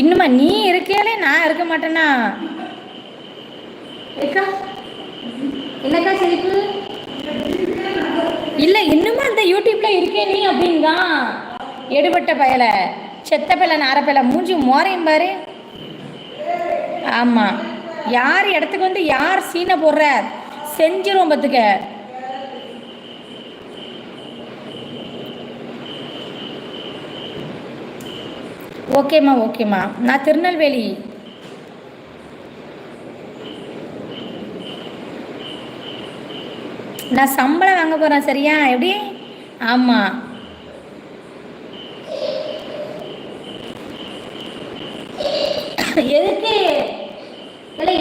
இன்னுமா நீ இருக்கையாலே நான் இருக்க மாட்டேனா என்னக்கா சிரிப்பு? இல்லை இன்னுமா அந்த யூடியூப்ல இருக்கே நீ அப்படிங்க எடுபட்ட பயலை செத்த பயலை நார பயலை மூஞ்சி மோரையும் பாரு. ஆமாம் யார் இடத்துக்கு வந்து யார் சீனை போடுற? செஞ்சிரும் பத்துக்க. ஓகேம்மா ஓகேம்மா நான் திருநெல்வேலி நான் சம்பளம் வாங்க போகிறேன் சரியா? எப்படி? ஆமாம் எதுக்கு? இல்லை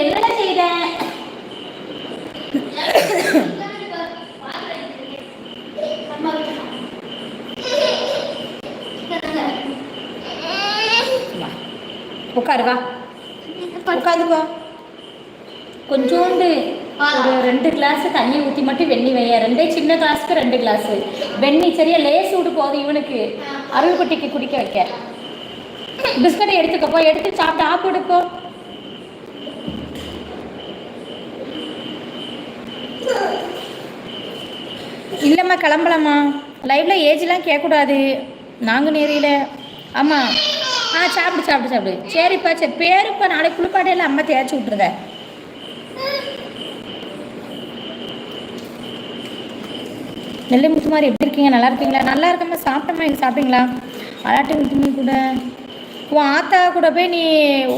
உட்காரு வா உட்காந்துக்கோ கொஞ்சோண்டு ஒரு ரெண்டு கிளாஸ் தண்ணி ஊற்றி மட்டும் வெண்ணி வைய ரெண்டே சின்ன கிளாஸ்க்கு ரெண்டு கிளாஸ் வெண்ணி சரியா லேஸ் விடு போகுது இவனுக்கு. அருள்குட்டிக்கு குடிக்க வைக்க. பிஸ்கட்டை எடுத்துக்கப்போ எடுத்து சாப்பிட்டு ஆப்பு எடுப்போ இல்லைம்மா கிளம்பலாம்மா லைவ்ல ஏஜ்லாம் கேட்கக்கூடாது. நாங்கள் நேரில் ஆமாம் ஆ சாப்பிடு சாப்பிடு சாப்பிடு. சரிப்பா சரி. பேருப்பா நாளைக்கு குளிப்பாட்டையில் அம்மா தேய்ச்சி விட்ருத நெல்லை முத்துமாரி எப்படி இருக்கீங்க? நல்லா இருக்கீங்களா? நல்லா இருக்கம்மா. சாப்பிட்டம்மா இது சாப்பிட்டீங்களா? அலாட்டி முத்துமணி கூட. உன் ஆத்தா கூட போய் நீ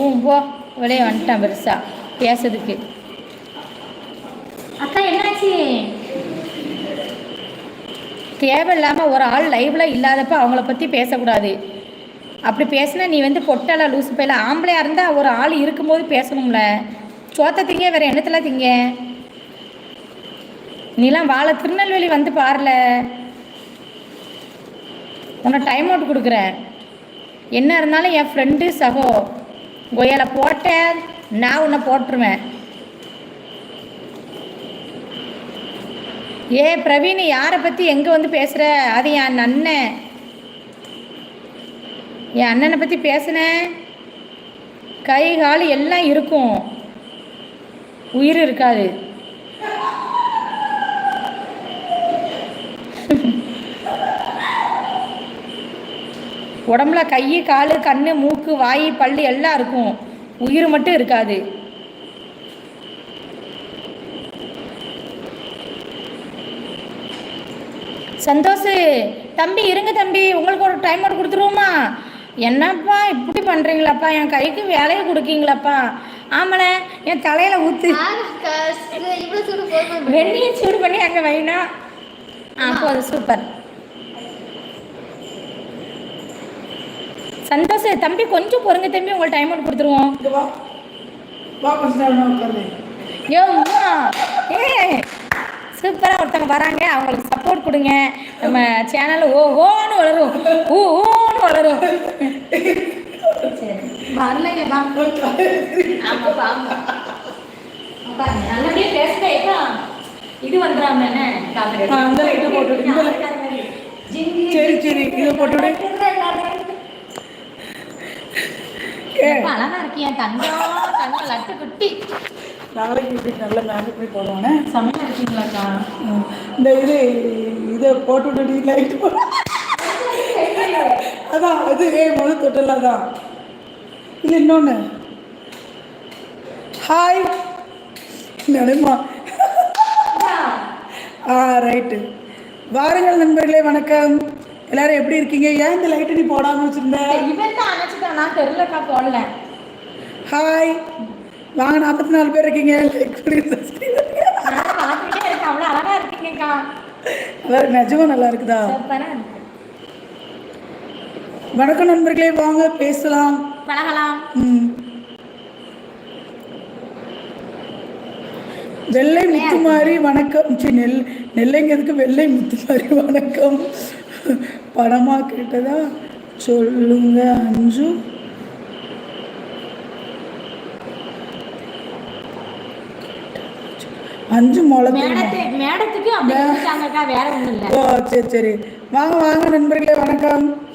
உன் போ. வெளியே வந்துட்டான் பெருசா. பேசுறதுக்கு. அக்கா என்னாச்சு? தேவையில்லாமல் ஒரு ஆள் லைவ்ல இல்லாதப்ப அவங்கள பற்றி பேசக்கூடாது. அப்படி பேசினா நீ வந்து பொட்டலா லூசு பையில ஆம்பளையாக இருந்தால் ஒரு ஆள் இருக்கும்போது பேசணும்ல. சோத்த திங்க வேற என்னத்தில் திங்க? நீலாம் வாழ திருநெல்வேலி வந்து பாருல. உன்னை டைம் அவுட் கொடுக்குறேன் என்ன இருந்தாலும் என் ஃப்ரெண்டு சகோ கொயால போட்டேன் நான் உன்னை போட்டுருவேன். ஏ பிரவீன் யாரை பற்றி எங்கே வந்து பேசுகிற அது என் அண்ணன் என் அண்ணனை பற்றி பேசுனேன் கை கால் எல்லாம் இருக்கும். உயிர் இருக்காது. உடம்புல கை கால் கண் மூக்கு வாய் பல்லு எல்லாம் இருக்கும். உயிர் மட்டும் இருக்காது. சந்தோஷ் தம்பி இருங்க தம்பி. உங்களுக்கு ஒரு டைம் அவுட் கொடுத்துருவோமா? என்னப்பா இப்படி பண்ணுறீங்களாப்பா என் கைக்கு வேலையை கொடுக்கீங்களாப்பா? ஆமாண்ணே என் தலையில் ஊற்று வெந்நியை சூடு பண்ணி அங்கே வைனா. ஆ போதும் சூப்பர். சந்தோஷ் தம்பி கொஞ்சம் பொறுங்க தம்பி உங்களுக்கு டைம் அவுட் கொடுத்துருவோம். சூப்பராக ஒருத்தவங்க வராங்க. அவங்களுக்கு சப்போர்ட் கொடுங்க. நம்ம சேனல் ஓ ஓன்னு வளரும் ஊ. சரி வரலைங்க ஆமாப்பா ஆமா அப்பா நல்லபடியாக பேசுகிறேப்பா இது வந்துடாம அந்த light போட்டு. சரி, சரி, இதை போட்டு அழகா இருக்கியா தங்கம் தங்கம் லட்டு குட்டி நாளைக்கு இப்படி நல்ல மேக்கப் பண்ணி போடுவானே செம்மையா இருக்கீங்களாக்கா. இந்த இது இதை போட்டு லைட் அதான் அது ஏ முதல் தொட்டல அதான். இல்லை இன்னொன்று ஹாய் நினைமா ஆ ரைட்டு வாருங்கள் நண்பர்களே வணக்கம். எல்லாரும் எப்படி இருக்கீங்க? ஏன் இந்த லைட்டை நீ போடாமல் வச்சுருந்த? இவன் தான் அணைச்சிட்டான். நான் தெருலக்கா போடல. ஹாய் வாங்க நாற்பத்தி நாலு பேர் இருக்கீங்க. அழகா இருக்கீங்கக்கா. நிஜமா நல்லா இருக்குதா? வணக்கம் நண்பர்களே வாங்க பேசலாம். பழகலாம். வெள்ளை முத்துமாரி வணக்கம். நெல் நெல்லைங்கிறதுக்கு வெள்ளை முத்துமாரி வணக்கம். பணமா கேட்டதா? சொல்லுங்க அஞ்சு. அஞ்சு மேடத்துக்கு ஓ சரி சரி. வாங்க வாங்க நண்பர்களே வணக்கம்.